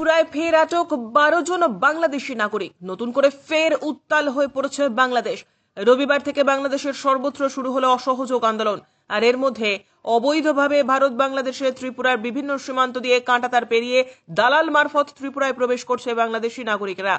ত্রিপুরায় ফের আটক বারো জন বাংলাদেশি নাগরিক। নতুন করে ফের উত্তাল হয়ে পড়েছে বাংলাদেশ। রবিবার থেকে বাংলাদেশের সর্বত্র শুরু হলো অসহযোগ আন্দোলন। আর এর মধ্যে অবৈধভাবে ভারত বাংলাদেশের ত্রিপুরার বিভিন্ন সীমান্ত দিয়ে কাঁটাতার পেরিয়ে দালাল মারফত ত্রিপুরায় প্রবেশ করছে বাংলাদেশি নাগরিকরা।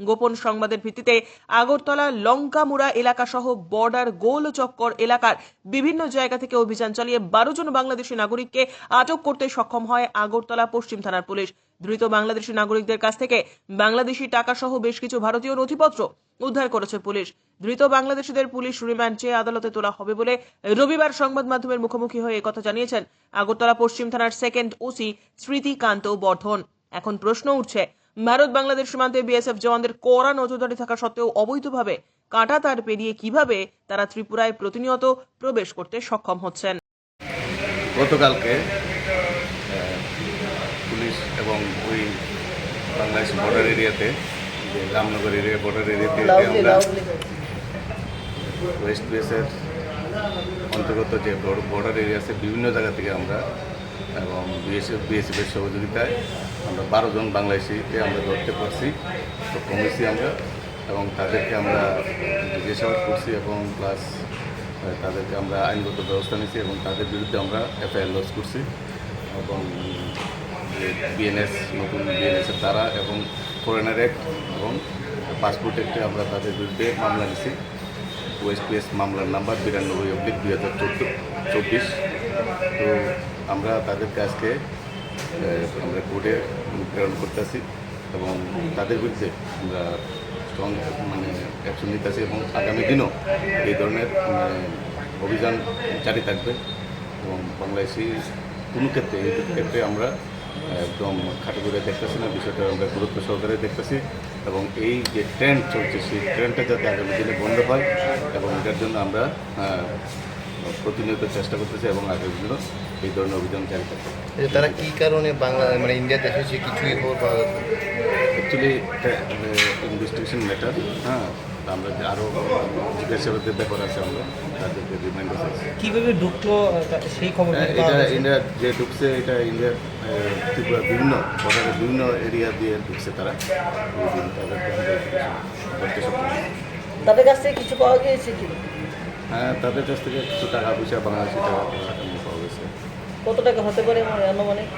গোপন সংবাদের ভিত্তিতে আগরতলা লঙ্কামুড়া এলাকা সহ বর্ডার গোল চক্কর এলাকার বিভিন্ন জায়গা থেকে অভিযান চালিয়ে বারো জন বাংলাদেশি নাগরিককে আটক করতে সক্ষম হয় আগরতলা পশ্চিম থানার পুলিশ। ধৃত বাংলাদেশি নাগরিকদের কাছ থেকে বাংলাদেশি টাকা সহ বেশ কিছু ভারতীয় নথিপত্র উদ্ধার করেছে পুলিশ। ধৃত বাংলাদেশিদের পুলিশ রিমান্ড চেয়ে আদালতে তোলা হবে বলে রবিবার সংবাদ মাধ্যমের মুখোমুখি হয়ে একথা জানিয়েছেন আগরতলা পশ্চিম থানার সেকেন্ড ওসি স্মৃতিকান্ত বর্ধন। এখন প্রশ্ন উঠছে, ভারত বাংলাদেশ সীমান্তে বিএসএফ জওয়ানদের কড়া নজরদারি থাকা সত্ত্বেও অবৈধভাবে কাঁটা তার পেরিয়ে কীভাবে তারা ত্রিপুরায় প্রতিনিয়ত প্রবেশ করতে সক্ষম হচ্ছেন? গতকালকে পুলিশ এবং ওই বাংলাদেশ বর্ডার এরিয়াতে যে রামনগর এরিয়া বর্ডার এরিয়াতে আমরা ওয়েস্ট বিএসের অন্তর্গত যে বর্ডার এরিয়া আছে বিভিন্ন জায়গা থেকে আমরা এবং বিএসএফ বিএসএফের সহযোগিতায় আমরা বারো জন বাংলাদেশিকে আমরা ধরতে পারছি তো কমেছি আমরা এবং তাদেরকে আমরা জিজ্ঞাসাবাদ করছি এবং প্লাস তাদেরকে আমরা আইনগত ব্যবস্থা নিয়েছি এবং তাদের বিরুদ্ধে আমরা এফআইআর লজ করছি এবং বিএনএস নতুন বিএনএসের দ্বারা এবং ফরেনার অ্যাক্ট এবং পাসপোর্ট অ্যাক্টে আমরা তাদের বিরুদ্ধে মামলা নিয়েছি ওএসপিএস মামলার নাম্বার বিরানব্বই অব্লিক দুই হাজার চোদ্দ চব্বিশ। তো আমরা তাদের আহ, আমরা কোর্টে প্রেরণ করতেছি এবং তাদের বিরুদ্ধে আমরা স্ট্রং মানে অ্যাকশন নিতেছি এবং আগামী দিনও এই ধরনের মানে, অভিযান জারি থাকবে এবং বাংলাদেশি কোনো ক্ষেত্রে এই ক্ষেত্রে আমরা একদম খাটো করে দেখতেছি না, বিষয়টা আমরা গুরুত্ব সহকারে দেখতেছি। এবং এই যে ট্রেন্ড চলছে সেই ট্রেন্ডটা যাতে আগামী দিনে বন্ধ হয়, এবং এটার জন্য আমরা প্রতিনিয়ত চেষ্টা করতেছে এবং আগামী দিনও এই ধরনের অভিযান জারি থাকবে তারা কি কারণে বাংলা মানে ইন্ডিয়াতে এসেছে কিছুই খবর পাওয়া যাচ্ছে অ্যাকচুয়ালি ইনভেস্টিগেশন ম্যাটার হ্যাঁ? আমরা যে আরও জিজ্ঞাসাবাদের ব্যাপার আছে আমরা তাদেরকে রিমাইন্ডার আছে কীভাবে ঢুকলো সেই খবর হ্যাঁ, এটা ইন্ডিয়া যে ঢুকছে এটা ইন্ডিয়ার ত্রিপুরা বিভিন্ন বর্ডারের বিভিন্ন এরিয়া দিয়ে ঢুকছে তারা। তাদের কাছ থেকে কিছু পাওয়া গিয়েছে কি? হ্যাঁ তাদের কাছ থেকে কিছু টাকা পয়সা বাংলাদেশি টাকা গেছে কত টাকা হতে পারে আমার আনুমানিক?